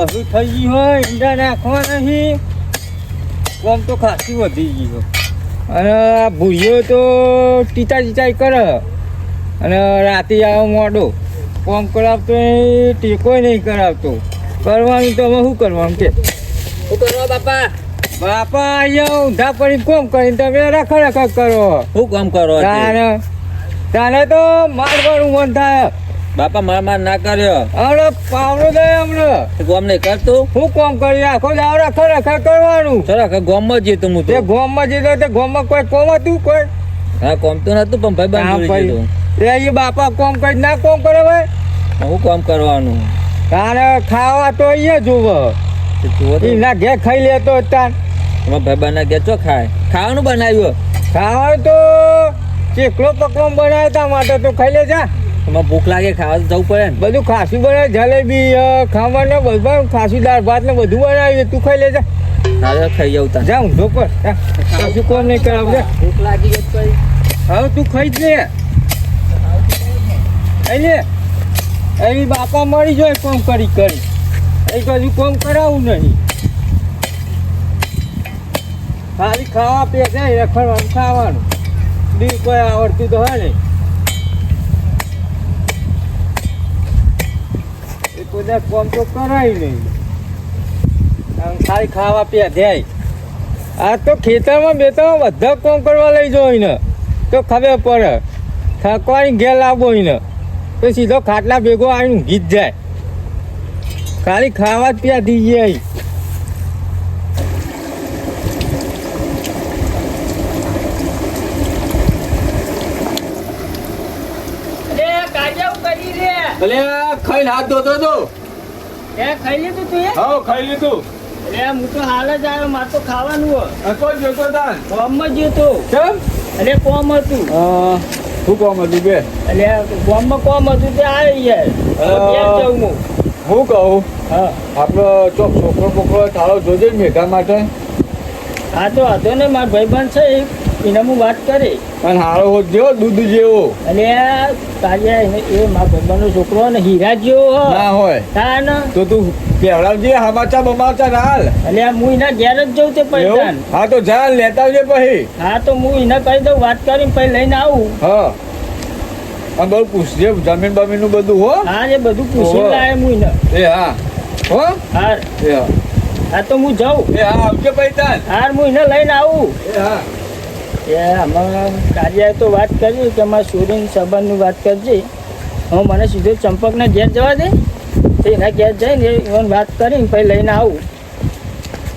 બધું થઈ ગયું હોય ઈંડા નાખવા નહીં. કોમ તો ખાસી વધી ગયું અને આ ભૂરીઓ તો ટીચા ટીચાઈ કરે. અને રાતે આવો મોડો. કોમ કરાવતો ટેકોય નહીં કરાવતો. કરવાનું તો અમે શું કરવાનું કે? શું કરો બાપા? બાપા અહીંયા ઊંધા પડી કોમ કરીને તમે રખા રખા કરો. શું કામ કરો તારે તો મારવાનું મન થાય બાપા મારા માર ના કર્યો. અરે પાવડો દે હમણાં ગોમ નહીં કરતું? હું કોમ કરી આખો દાવ રખા રખા કરવાનું. ચલો ગોમમાં જીતું હું તે. તો ગોમમાં જીતો તે ગોમમાં કોઈ કોમ હતું? કોઈ? હા કોમ તો નતું પણ ભાઈ બંધ. જીતું તે બાપા કોમ કરી ના કોમ કરે ભાઈ? હું કોમ કરવાનું? તારે ખાવા તો અહીંયા જુઓ. એના ઘેર ખાઈ લેતો તાર. તમારા ભાઈ બના ગયા ચો ખાય? ખાવાનું બનાવ્યું? ખાવાનું તો ચીકલો પકવાન બનાવ્યો તા માટે તો ખાઈ લે જા તમારે ભૂખ લાગે ખાવા તો જવું પડે ને. બધું ખાસું બને જલેબી ખાવાનું બધું ખાસું દાળ ભાત ને બધું બનાવી તું ખાઈ લેજે. તારે ખાઈ જાઉં તા જા જો પર. કશું કોમ નહીં કરાવજે ભૂખ લાગી ગઈ હવે તું ખાઈ જ લે. એની બાપા મળી જાય કોમ કરી કરી. એ કશું કોમ કરાવું નહીં. ખાલી ખાવા પે જાય રખડવાનું ખાવાનું. બી કોઈ આવડતું તો હોય નહીં. બધા કોમ તો કરાય નહીં. ખાલી ખાવા પીવા જાય આ તો ખેતરમાં બેતરમાં બધા કોમ કરવા લઈ જાવ ને તો ખબર પડે. થકવાની ઘેર લાવવો ને તો સીધો ખાટલા ભેગો આવીને ગીત જાય. ખાલી ખાવા જ ત્યાં દઈએ. અહીં ભલે ખાઈને હાથ ધોતો તો. એ ખાઈ લીધું તું એ? હા ખાઈ લીધું. એટલે હું તો હાલ જ આવ્યો મારે તો ખાવાનું હોય. કોઈ જોતો તાન કોમમાં જ હતો કેમ? એટલે કોમ હતું. શું કોમ હતું બે? એટલે કોમમાં કોમ હતું તે આવી જાય. હું. હું કહું હા. આપણો ચોક છોકરો બોકરો થાળો જોજે ને મેઘા માટે. હા તો હતો ને મારો ભાઈબંધ છે એક, એને હું વાત કરી. પણ હારો હોત જેવો દૂધ જેવો. અને તાજે તારે એ મારા ભગવાનનો છોકરો ને હીરા જેવો હ. ના હોય. તા ને. તો તું કેવડાવજે હમાચા બમાચા ના હાલ. એટલે હું એના ઘેર જ જઉં તે પૈસા હા તો જા લેતા આવજે પછી. હા તો હું એને કહી દઉં વાત કરીને પછી લઈને આવું. હા. અને બહુ પૂછજે જમીન બમીનનું બધું હો. હા એ બધું પૂછી ઓહો. હું એ હા. હો? હા. એ હા. હા તો હું જાઉં. એ હા આવજે પછી હાર હું એને લઈને આવું. એ હા. એ આમાં કાર્યાએ તો વાત કરી કે અમારા સૂર્યની સંબંધની વાત કરજે. હું મને સીધો ચંપકને ઘેર જવા દે. તો એના ઘેર જઈને ઇવન વાત કરીને પછી લઈને આવું.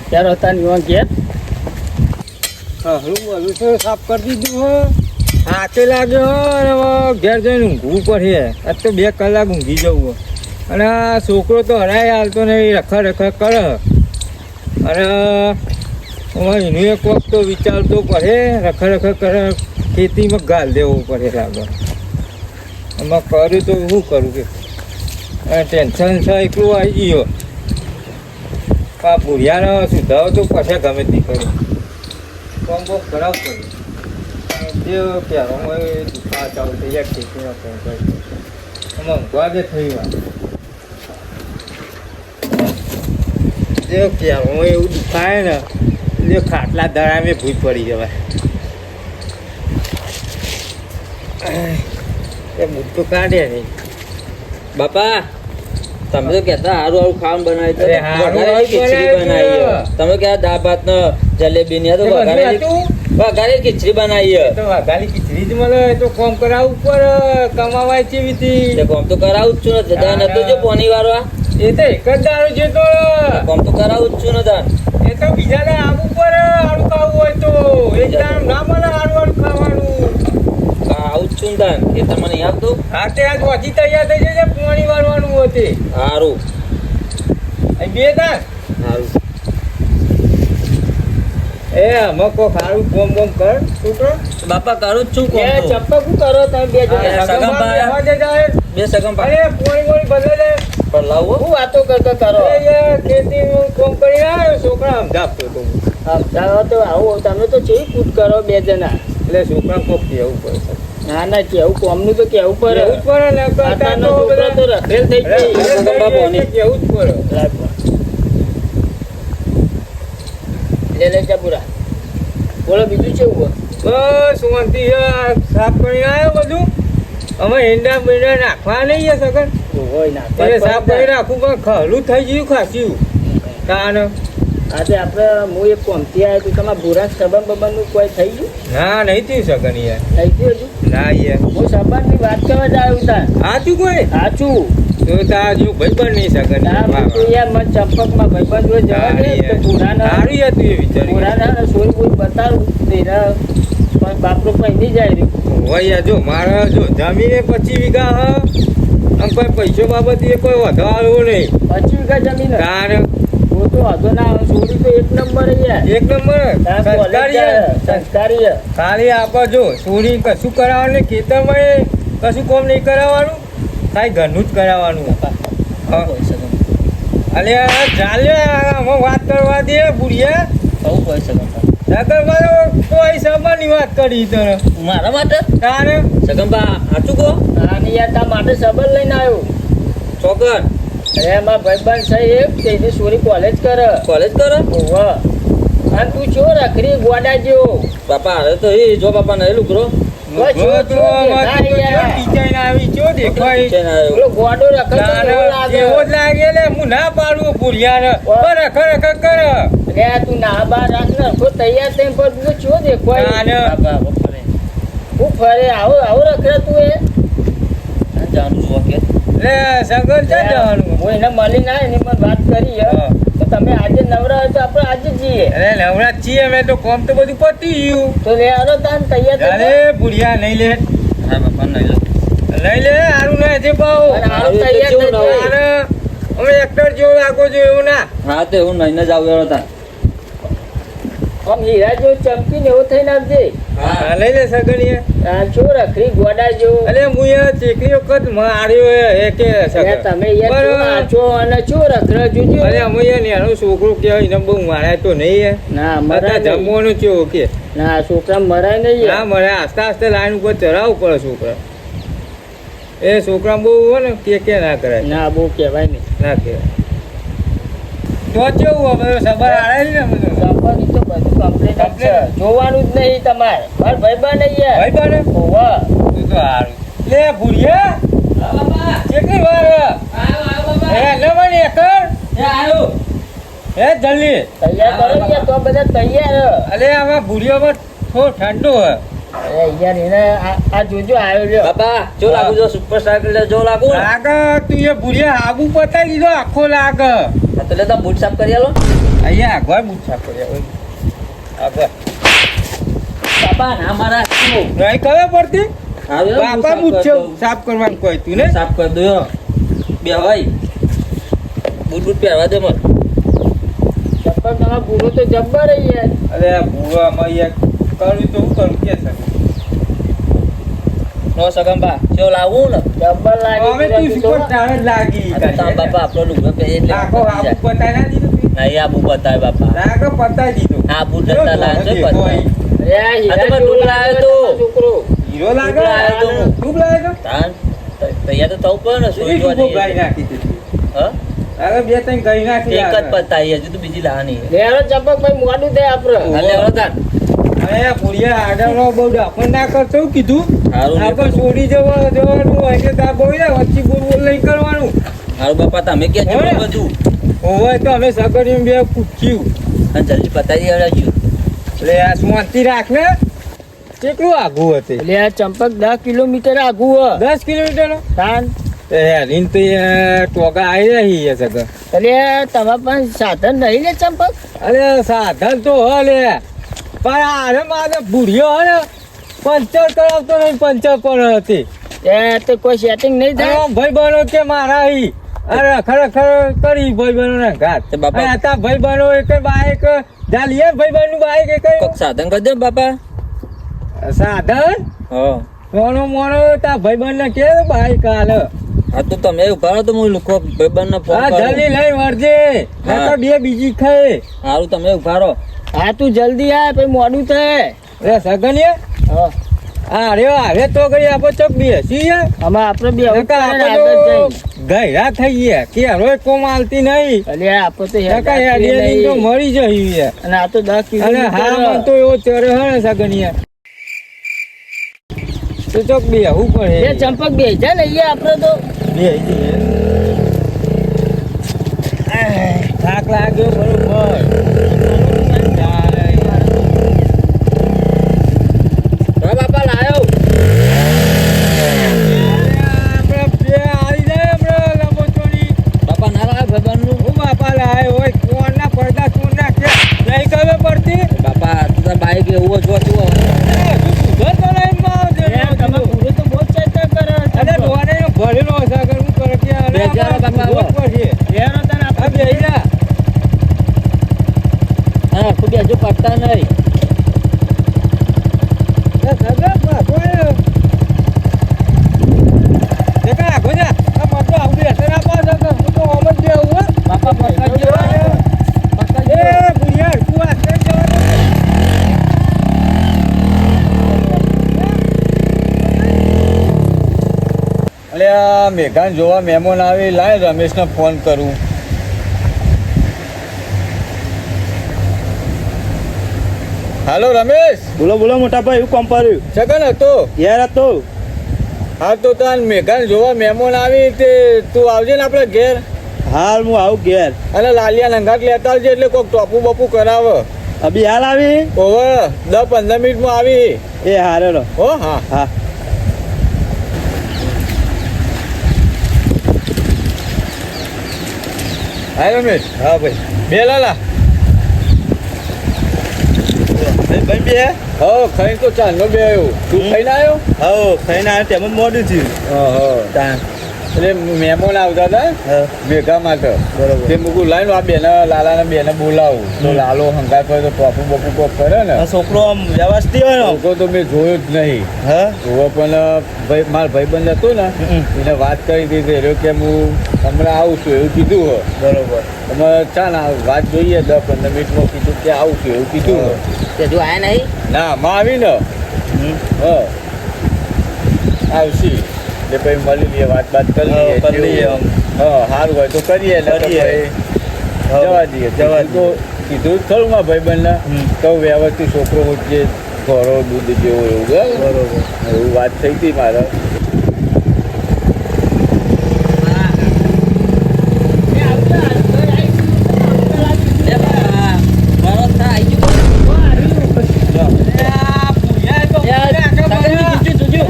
ત્યારે હતા ઇવન ઘેર. બધું તો સાફ કરી દીધું હો. થાકે લાગ્યો ઘેર જઈને ઊંઘવું પડે. આજ તો બે કલાક ઊંઘી જવું અને આ છોકરો તો હરાય હાલતો નહીં રખા રખા કરે. અને હવે એનું એક વખત વિચારતો પડે રખા રખા કરે, ખેતીમાં ગાલ દેવો પડે લાગે એમાં કર્યું તો શું કરું કે? ટેન્શન છે એટલું આવી ગયો આ બુઢિયાને સુધારો તો પછી ગમે તે કરો. કોમ બહુ ખરાબ પડે. જે પહેરો એ દુખા ચાલુ થઈ જાય ખેતીમાં કોમ કર્યું એમાં ઊંઘવા દે થઈ વાર જે પહેરો એવું દુખાય ને એટલે ખાટલા દળાવે ભૂજ પડી જવાય. એ બુટ તો કાઢે નહીં બાપા તમે તો કહેતા સારું સારું ખાવાનું બનાવી ખીચડી બનાવી તમે કહેતા દાળ ભાત નો જલેબી ને તો વઘારે ખીચડી બનાવી છે. તો વાઘાની ખીચડી જ મળે. તો કોમ કરાવવું પર કમાવાય કેવી તે કોમ તો કરાવું જ છું ને. દાદા નતો જો પોની વાળવા એ તો એક જ દારૂ છે તો. કોમ તો કરાવું જ છું ને દાન એ તો બીજા ને ઉપર આડું ખાવું હોય તો. એ દાન ના મને આડું આડું ખાવાનું. આવું જ છું ને દાન એ તમને યાદ તો હા તે આજ વાંચી તૈયાર થઈ જશે પાણી વાળવાનું હોતે સારું અહીં બે દાન હારું. એ અમે કો ખારું બોમ બોમ કર. છોકરો બાપા કરું જ છું કોમ તો. ચપ્પા શું કરો તમે? બે જણા સગા ભાઈ. બે સગમ અરે પોણી પોણી બદલે લે પણ લાવો. હું વાતો કરતો કરો ખેતી કોમ કરી આવ્યો છોકરા સમજાવતો તો સમજાવો તો આવો તમે તો ચેવી કૂદ કરો બે જણા. એટલે છોકરા કોક કેવું પડે. ના ના કેવું કોમનું તો કેવું પડે. કેવું જ પડે ને તો છોકરો તો રખેલ થઈ ગઈ. કેવું જ પડે. લે લે ચાપુરા બોલો બીજું કેવું બસ. આ સાફ કરી બધું અમે ઈંડા બીંડા નાખવા નહીં છે સગર. ના સાફ કરી રાખવું પણ ખરું થઈ ગયું ખાસ્યું. કાન આજે આપણે હું એક કોમથી આવ્યો છું તમારા ભૂરા સબન બબનનું કોઈ થઈ ગયું? ના નહીં થયું સગન યાર. થઈ ગયું હજુ ના યાર. હું સંબંધની વાત કરવા જ આવ્યો તા સાચું કોઈ? સાચું. તો તાર જો ભાઈ પણ નહીં સગન ના તો યાર મને ચંપકમાં ભાઈબંધ હોય જવા દે તો ભૂરાના સારું હતું એ વિચાર ભૂરાના સોરી બોરી બતાવું તેના પણ બાપરો કઈ નહીં જાય રહ્યું. વૈયા જો મારે જો જમીને પચીસ વીઘા હ? આમ કોઈ પૈસો બાબતે કોઈ વધો આવ્યો નહીં. પચીસ વીઘા જમીન તાર. હું તો વાંધો ના આવે તો એક નંબર એક નંબર? સંસ્કારી. સંસ્કારી ખાલી આપા જો સોરી કશું કરાવવાનું નહીં ખેતરમાં કશું કોમ નહીં કરાવવાનું? કાંઈ ઘરનું જ કરાવવાનું. હોય. અલે ચાલ્યો વાત કરવા દે બુઢિયા. બહુ હોય તો કોઈ સંબંધની વાત કરી તને. મારા માટે? તારે? કહો? અને યાર તાર માટે સબલ લઈને આવ્યો. ચોકન એમાં ભાઈબંધ છે એક સોરી કોલેજ કરે. કોલેજ કરો? અને તું છો રખડી ગોડા જેવો. બાપા હવે તો એ જો બાપા નહીં કરો. બસ જો, જો તો જો, આમાં દેખાય તો જો યાર. ડિઝાઇન આવી જો દેખાય. પેલો ગોડો એવો લાગે. એવો જ લાગે હું ના પાડું રખડ રખડ કરે. અરે તું ના બાર રાખ ને તૈયાર થઈને પર તું. બાબા, બાબા, હું ફરે. આવો આવો રખડે તું એ. જાણું છું લે છે જવાનું? હું એને મળી ના એની વાત કરી. તો તમે આજે નવરા હોય તો આપણે આજે જઈએ. અરે નવરાત છીએ અમે તો કોમ તો બધું પતી ગયું. તો લે આવો તાન તૈયાર અરે બુઢિયા નહીં લે. હા બાપા નહીં લો. લઈ લે હારું ના છે હારું તૈયાર થઈ નવું? અમે એક્ટર જેવો લાગો છો એવું ના. હા તો હું નહીં જ આવું એનો તા આમ હીરા ચમકી ને એવું થઈને આવજે. હા, લઈ લે સગન આ છો રખડી ગોડા જેવું અરે હું એ ચેકરી વખત માર્યો એ કે તમે યાર. છો અને છો રખડે જોજો અરે અમે એ નેનો છોકરો કે એને બહુ માર્યા તો નહીં એ ના મારા. જમવાનું કેવું કે? ના છોકરા મરાય નહીં ના મરે આસ્તે આસ્તે લાઈન ઉપર ચડાવવું પડે છોકરા. એ છોકરા બહુ હોય ને કે કે ના કરાય. ના બહુ કહેવાય નહીં. ના કહેવાય. તો કેવું હવે સબર આડે ને સફરની તો બધું જ છે. જોવાનું જ નહીં તમારે. મારા ભાઈબા નહીં યાર. ભાઈ બને ઓવા. તું તો હારું. લે ભૂરિયા કેટલી વાર? નવન એકર હે જલ્દી. તૈયાર કરો ને તો બધા તૈયાર. અલે આમાં ભૂરિયામાં થોડો ઠંડો હે અરે યાર એને આ આ જોજો આવ્યો રહ્યો. બાપા જો લાગુ જો સુપરસ્ટાર એટલે જો લાગુ ને. તું એ ભૂરિયા આબુ પતાઈ દીધો આખો લાગ. હા તો બૂટ સાફ કરી આલો. અહીંયા આગળ બુચ્છા પડ્યા આગળ બાપા ના મારા શું? નહીં ખબર પડતી? બૂટ સાફ કરી. સાફ કરવાનું કોઈ તું ને? સાફ કરી દો બે ભાઈ. બૂટ બૂટ પહેરવા દે મને. ચપ્પલ તમારો તો જબ્બર યાર. અરે ભૂવામાં યાર. કરું તો હું કરું કે છે? નો સગંબા જો લાવું ને જબ્બર લાગી હવે તું તો. સુપર સ્ટાર જ લાગી તો તારા બાપા આપણો લુગડો પહેરી એટલે આખો આબુ પતી જાય. પતાઈ ના દીધું? નહીં આ બૂટ બતાવે બાપા લાગે પતાઈ દીધું આ બૂટ જતા લાગે. અહીં. અરે આ તો લાગે લાવ્યો તો. છોકરો. હીરો લાગે તું. તું લાગે તો તાન ત- તૈયાર તો થવું પડે ને સોઈ જોવાની નાખી દીધી હા અરે બે ત્રણ ગઈ નાખી એક જ પતાઈ હજુ તો બીજી લાવવાની છે. લે હાલો ચંપક ભાઈ મોડું થાય આપણે હા, લે તાન. અરે ભૂરિયા આગળનો બહુ ડાફણ ના કરતો કીધું. આપણે છોડી જવા જવાનું હોય કે તાર બહુ વચ્ચે બોલ બોલ નહીં કરવાનું. હારું બાપા તમે કે હે? બધું? હોય તો અમે સગડીને બે પૂછ્યું. અને જલ્દી પતાવી દેવડાવજો એટલે આ શાંતિ રાખ ને કેટલું આઘું હતું એટલે આ ચંપક દસ કિલોમીટર આઘું હે. દસ કિલોમીટર તાન. હેરીને તો ટોકા આવી રહી છે સગર એટલે તમારા પાસે સાધન નહીં લે ચંપક? અરે સાધન તો હલે પણ આરે મારે બુઢિયો હે ને. પંચર કરાવતો નહીં પંચર પણ હતી. એ તો કોઈ સેટિંગ નહીં થાય? ભાઈ બનો કે મારા ઈ. અરે ખરેખર કરી ભાઈ બનો ને ઘાત. તે બાપા- હતા ભાઈ બનો એક બાઈક જાલીએ ભાઈ બનો બાઈક એક કોક સાધન કરી દે બાપા. સાધન? હા. મોનો મોનો તા ભાઈ બન ને કે બાઈક હાલ હા તો તમે ઊભા તો હું લોકો ભાઈબંધને ફોન હા કરું. જલ્દી લઈ વળજે. હા. નકર બે બીજી ખાય હારું તમે ઊભા રહો હા તું જલ્દી આય પછી મોડું થાય. રે સગન હા. હા રે હવે તો ગઈ આપણે ચોક બેસી યાર અમે આપણે બે જઈને. ગયરા થઈ ગયા. કે હવે કોમ આલતી નહીં. અલે આપો તો રાખીએ હેડિયાની તો મરી જઈ યાર અને આ તો દસ અને હા મન તો એવો ચરે હે ને સગનિયા. તો ચોક બે હું પડે ચંપક બે છે ને અહીંયા આપણે તો. બે થાક લાગ્યો બરોબર હા બાપા લાયો આપણે બે આવી જાય આપણે લંબોચોરી બાપા ના લાયો ભાઈબંધનું હું બાપા લાય હોય કોણના પડદા કોણ નાખે નહીં ખબર પડતી બાપા તું તાર બાઈક એવું જો તું એ, તું સુધર તો નહીં માં જે યાર, તમે પૂરું તો બહુ જ ચર્ચા કરો અરે ચંપક. ડોહાને એનો ભરેલો હશે અગર હું કરે કે અરે બે હજાર આમાં બાપા સુધર પડશે. યાર, તને આ આપણે બે હીરા. હા તું બી હજુ પડતા નહીં એ સગા બાપો એ. દેખા રાખો જા. આ મરતો આવું બેસે ના પાસ સગા. હું તો આમ જ બેહું હો. બાપા પકડજો પકડજો એ ભુરિયાર, તું આ કેમ જવાનો? અલે આ મેઘાન જોવા મહેમાન આવી લાય રમેશને ફોન કરું. હાલો રમેશ. બોલો બોલો મોટા ભાઈ કોમ પડ્યું? સગન હતો. યાર હતો. હા તો તાન મેઘાન જોવા મહેમાન આવી તે તું આવજે ને આપણે ઘેર. હાલ હું આવું ઘેર. અને લાલિયા નંગાટ લેતા આવજે એટલે કોક ટોપુ બપુ કરાવ. અભી હાલ આવી? ઓવર દસ પંદર મિનિટમાં આવી. એ હારે હો હા. હા. હા રમેશ હા ભાઈ. બે લાલા. ભાઈ બે? હો ખાઈ તો ચાંદનો બે આવ્યો. તું. ખાઈને આવ્યો? હો ખાઈને આવ્યા તેમ જ મોડું થયું. હા તાન એટલે મહેમાન આવતા હતા ભેગા માટે. બરોબર. તે મૂકું લાઈન આ બેને લાલાને બેને બોલાવું. તો લાલો હંગાત કરે તો ટોપુ બપુ કોક કરે ને. આ છોકરો આમ વ્યવસ્થિત હોય છોકરો તો મેં જોયો જ નહીં. હા? જોવો પણ ભાઈ મારો ભાઈબંધ હતો ને એને વાત કરી દીધી એટલે કે હું હમણાં આવું છું એવું કીધું હો બરોબર. અમે ચા ના વાત જોઈએ દસ પંદર મિનિટમાં કીધું કે આવું છું એવું કીધું હો. તે જો આયા નહીં? ના માં આવી ને. હ. આવશી. એટલે ભાઈ મળી લઈએ વાત વાત કરી લઈએ કરી લઈએ હા સારું હોય તો કરીએ કરીએ. જવા દઈએ. જવા તો કીધું ખરું માં ભાઈ બંને તો વ્યવસ્થિત છોકરો જે ઘોડો દૂધ જેવો એવું બરોબર. એવું વાત થઈ હતી મારે એ બાપા મારો થા આઈ ગયો આ ભુરિયાર તો યાર, આગળ સગનની પડ્યા. જુજુ, જુજુ.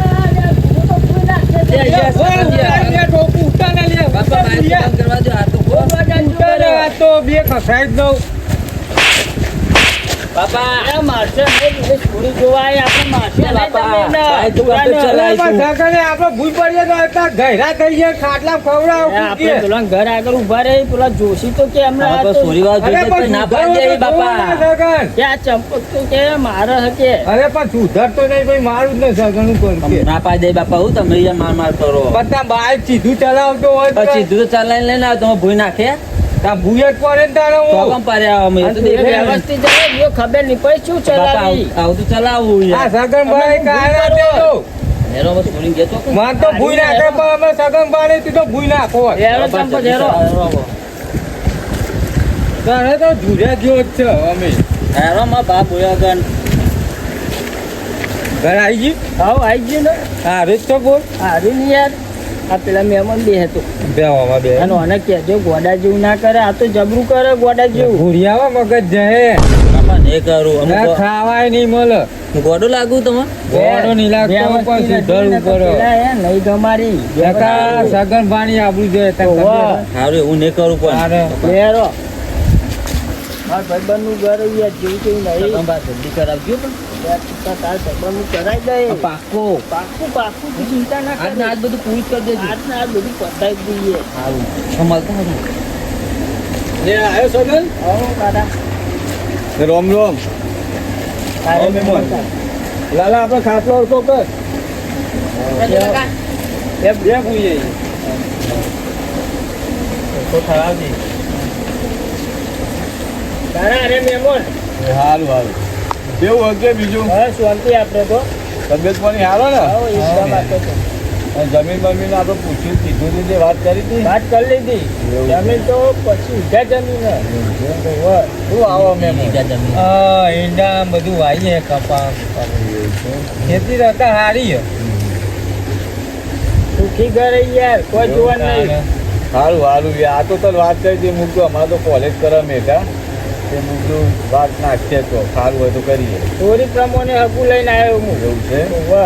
એ યાર, ઓય, સગન યાર. ઉતાર લે, ટોપુ ઉતાર લે, લે. બાપા ઉતાર, બાઈક ભુરિયાર. બંધ કરવા દો આ તો બહુ ઉતાર લે, આ તો બે ખસાઈ જ દઉં. બાપા. અરે મારશે છોડી જોવા આપણે મારશે નહીં બાપા, તમે એમને. બાઈક તો પુરાને. બંધ ચલાય. અરે પણ સગને આપણે ભૂલ પડીએ તો એટલા ગયરા થઈ ગયા ખાટલા ખવડાવો આપણે પેલા ઘર આગળ ઊભા રહી પેલા જોશી તો કે હમણાં તો તો- વાત તો ના પાડી તો બાપા. ચંપક તો મારે હકે. અરે પણ સુધરતો નહીં ભાઈ મારું જ ને સગન કરું ના પાડી દે બાપા હું તમે માર માર કરો. બધા બાઈક સીધું ચલાવતો હોય સીધું દૂધ ચલાવીને લઈને આવો તમે ભૂઈ નાખે. ત્યાં ભૂયે પડે તારે હું. કેમ પાડ્યા અમે. તો વ્યવસ્થિત જરા જો ખબર નહીં પડી શું ચલાવી. આવું- આવું તો ચલાવવું આ યાર સગન ભાઈ ભૂલ તો. હેરો બસ છોડીને ગયો તો માર તો ભૂઈ નાખે પણ અમે સગન ભાઈ તો ભૂઈ નાખો. હેરો ચંપક હેરો. તારે તો જુર્યા જેવો છે અમે. હેરો માં બાપ હોયા ગન ઘર આવી ગઈ હા આવી ગયું ને. હા રીત તો બોલ. હારું નહીં યાર આ પેલા મેમન બે હતો. બેવામાં બે. અને આને કહેજો ગોડા જેવું ના કરે આ તો જબરું કરે ગોડા જેવું. ભૂરિયાવા મગજ જાય એ કરું અમુક ખાવાય નહીં મળે ગોડો લાગુ તમે ગોડો નહીં લાગતો પણ સુધર ઉપર. નહીં તમારી કાકા સગન પાણી આબરું જોઈએ. સારું એવું નહીં કરું પણ. લેરો મારા ભાઈબંધનું ઘર યાર જેવું તેવું નહીં. જલ્દી કરાવજો પણ. પાકો પાકું પાકું ચિંતા ના આજ ને આજ બધું પૂરી કરી દેજો આજના આજ બધું પતાવી દઈએ સારું સંભાળતા હતા રોમ રોમ. લાલા આપણે ખાટલો અડકો કર એ બે ભૂઈએ તો ખરાબ નહીં તારા અરે મહેમાન સારું સારું કેવું હશે બીજું. હા શાંતિ આપણે તો. તબિયત પાણી હારો ને? જમીન બમીન આપણે પૂછ્યું કીધું જે વાત કરી હતી. વાત કરી લીધી. જમીન તો પછી ઊંધા જમીન. શું આવો મેં ઊંધા જમીન. હા ઈંડા બધું વાઈએ કપા ખેતી રહેતા હારી. સુખી ઘર યાર કોઈ જોવા નહીં. સારું સારું આ તો તને વાત કરી હતી મૂકતો અમારે તો કોલેજ કરે મેઘા તે શું વાત નાખીએ તો સારું હોય તો કરીએ. ચોરી પ્રમાણે હકુ લઈને આવ્યો હું. એવું છે?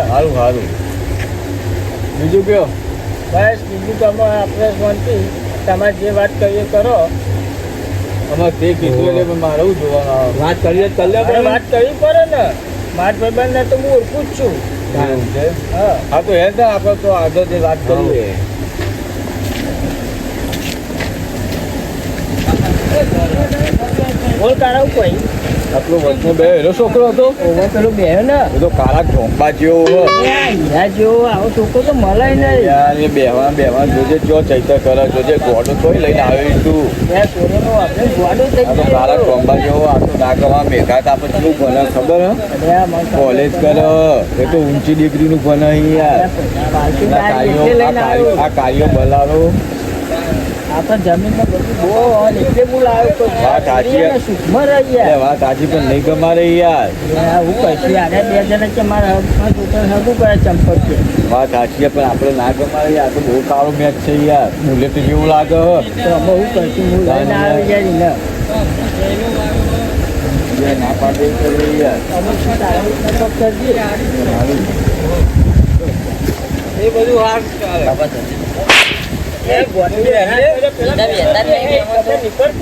સારું સારું. બીજું કયો? બસ બીજું તમે આપણે શાંતિ. તમે જે વાત કરીએ કરો. અમારે તે કીધું એટલે પણ મારે એવું જોવાનું વાત કરીએ તો પણ. આપણે વાત કરવી પડે ને. મારા ભાઈબંધને તો હું ઓળખું જ છું. હા. તો એ ને આપણે તો આગળ જે વાત કરીએ. બોલ તારા કોઈ આપણો વચનો બે એનો છોકરો હતો? ઓવો પેલો બેહ્યો ને. એ તો કાળા ઢોંબા જેવો હીરા જેવો આવો છોકરો તો મળે નહીં. યાર એ બેહવા બેહવા જોજે જો ચૈતર કરે જોજે ગોડો તોય લઈને આવ્યો તું. આ ઢોંબા જેવો આ તો નાગવા મેઘા તો ભણે ખબર હે? કોલેજ કરો એ તો ઊંચી ડિગ્રીનું ભણે યાર આ કાર્યો આ કાર્યો બલારો આપણે જમીનમાં બધું બહુ હોય એટલે હું લાવ્યો કોઈ વાત સાચી. સુખમાં રહી યાર વાત આજે પણ નહીં ગમા રહી યાર, હું બે જણા કે મારા છોકરા હગું કરે ચંપક છે વાત સાચી છે, પણ આપણે ના ગમારે યાર. તો બહુ કાળો મેચ છે યાર. મુલે તો જેવું લાગે તો અમે હું કહીશું હું લઈને આવી જાય ના. પાડે યાર એ બધું ચાલે.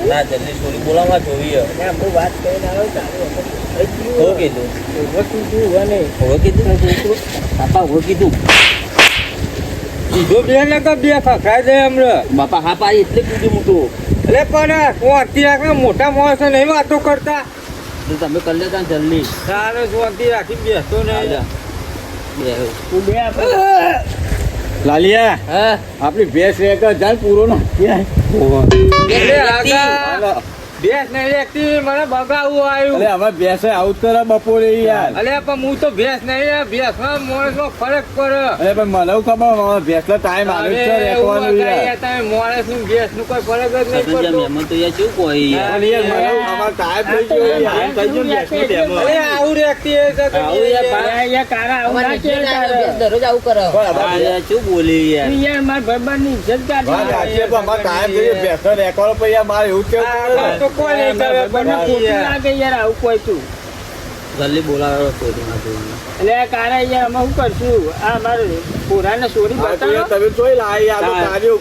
ના જલ્દી છોરી બોલાવવા જોઈએ. હું. હું કીધું. હું કીધું? બાપા હું કીધું. બીજો બે ને બે જાય હમણાં. બાપા હા એટલે કીધું મોટું. એટલે પણ શાંતિ રાખે મોટા માણસો નહીં વાતો કરતા. તમે કરી લેતા જલ્દી. સારો શાંતિ રાખી બેસતો નહીં. બે તું બે આપણે લાલિયા હા. આપણી ભેંસ રે કે જાણ પૂરો ના ભેંસ નહીં રહેતી મને બગાવું આવ્યું. અરે હવે ભેંસે આઉટ કરે બપોરે યાર. અરે પણ હું તો ભેંસ નહીં ભેંસમાં માણસમાં ફરક પડે. અરે પણ મને ખબર હવે ભેંસનો ટાઈમ આવ્યો જ છે રેકવાનું યાર. તમે માણસનું ભેંસનું કોઈ ફરક જ નહીં પડતો. મહેમાન તો યાર શું કોઈ યાર? અરે યાર મને એવું ટાઈમ થઈ ગયો યાર થઈ ગયો ભેંસ ભેંસનો ડેમો. અરે આવું રેકતી એ તો આવું યાર યાર. યાર, કારા આવું ના કે તારે. પણ હા હવે યાર શું બોલી યાર? યાર મારા ભાઈબંધની ઇજ્જત કાઢી. પણ અમારો ટાઈમ થઈ ગયો. ભેંસનો રેકવાનું પછી યાર મારે એવું કેવું તો કોઈ નહીં કરે મને ખોટું લાગે યાર આવું કોઈ તું. જલ્દી બોલાવો છોરી ના એટલે આ યાર અમે શું કરશું? આ અમારે પુરાને ચોરી તો બતાવો તમે જોઈ લા યાર તો. કાર્યો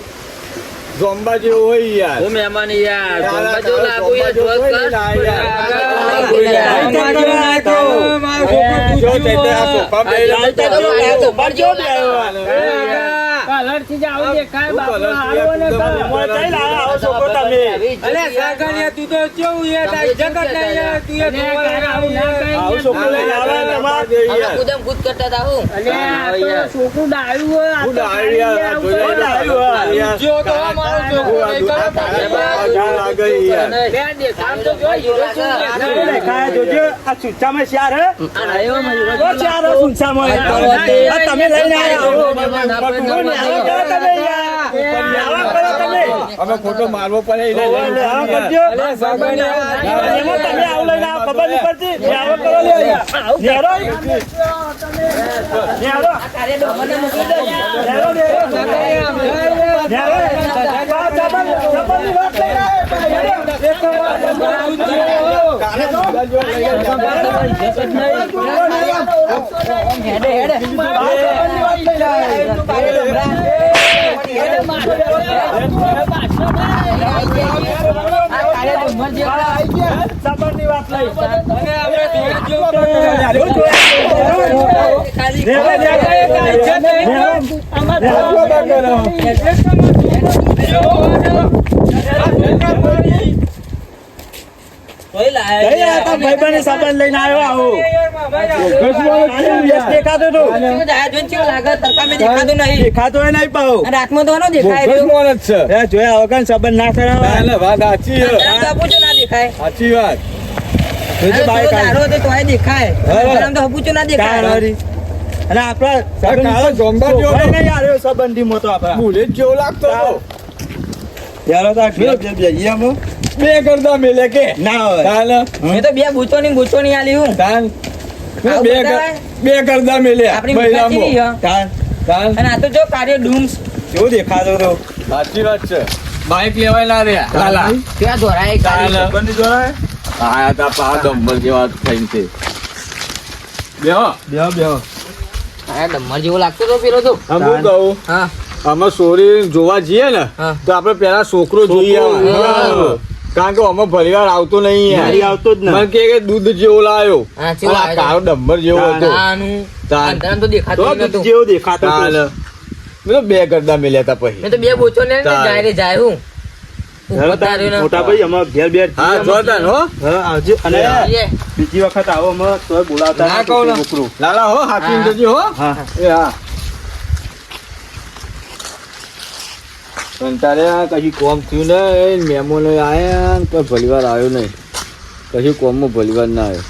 ઝોમ્બા જેવું હોય યાર. હું મહેમાન યાર. કાળા જોવા લાગુ યાર જેવું જોવા ને કર. જો ચૈતર આ હોય. સોફા બેહીને કલરથી જ આવું દેખાય બાપુ કલરથી હારો ને યાર? કલર. અલે સાગરિયા તું તો કેવું યાર જગત નહીં તું યાર અલે આ કારા આવું ના કરે આવું યાર. છોકરું લઈને આવે ને અમારે જેવી યાર. આ તો છોકરું ડાયું હોય, આ હું ડાયું આ આવું. યાર. જો તો મારો છોકરો નહીં કરે આ કાળા ઝાડ લાગે યાર. બે દેખાવ તો જો, હીરો શું દેખાય? અમે ખોટો મારવો પડે એને લઈને અલે સાગરિયા કાળા ઝાડ જેવો લઈ ગયા. અને આપણે ધીરજ જેવું તોય લાયા રાતમાં તો નો દેખાય બોગસ રહ્યો. માણસ છે. એ જોયા વગર સંબંધ ના કરાવે ના, ના, વાત સાચી છે. અંધારામાં તો હપુચો ના દેખાય. સાચી વાત. જોજો અરે બાઈક થોડો દાડો હતો તોય દેખાય. હા. અંધારામાં તો ના દેખાય. અને આપણા આ. બે કરતા મેલે કે? ના હોય. મેં તો બે બૂચો ની બૂચો ની આલી હું. તાન બે બે કરતા મેલે. આપણી. તાન તાન અને આ તો જો કાર્ય ડૂમ્સ. કેવું દેખાતો તો? સાચી વાત છે. બાઈક લેવાય ના રે લાલા. ક્યાં દોરાય કાર્ય બંધ દોરાય હા તા પા ડમ્બર જેવા થઈને છે બેહો. બેહો બેહો. આ ડમર જેવો લાગતો તો પેલો તો. હું કહું. હા. અમે સોરી જોવા જઈએ ને તો આપણે પેલા છોકરો જોઈએ. કારણ કે અમે વાર આવતો નહીં ગાડી આવતો જ નહીં કે કે દૂધ જેવો લાવ્યો આ? કાળો ડમ્બર જેવો. હતો. તાન. તો દેખાતું દૂધ નતું દેખાતો હતો. મેં તો બે ગરદા મેલ્યા હતા પછી. મેં તો બે બોચો ને જાયરે જાય હું. મોટા ભાઈ અમે ઘેર બેર હા જોરદાર હો. આવજો. અને બીજી વખત આવો અમે બોલાવતા ના નહીં કહું ને. છોકરું. લાલા હો હાકીમ જજો હો. હા. એ હા. પણ તારે આ કશું કોમ થયું નહીં મહેમાનો આવ્યા ને કોઈ ભલીવાર આવ્યો નહીં. કશું કોમમાં ભલીવાર ના આવ્યો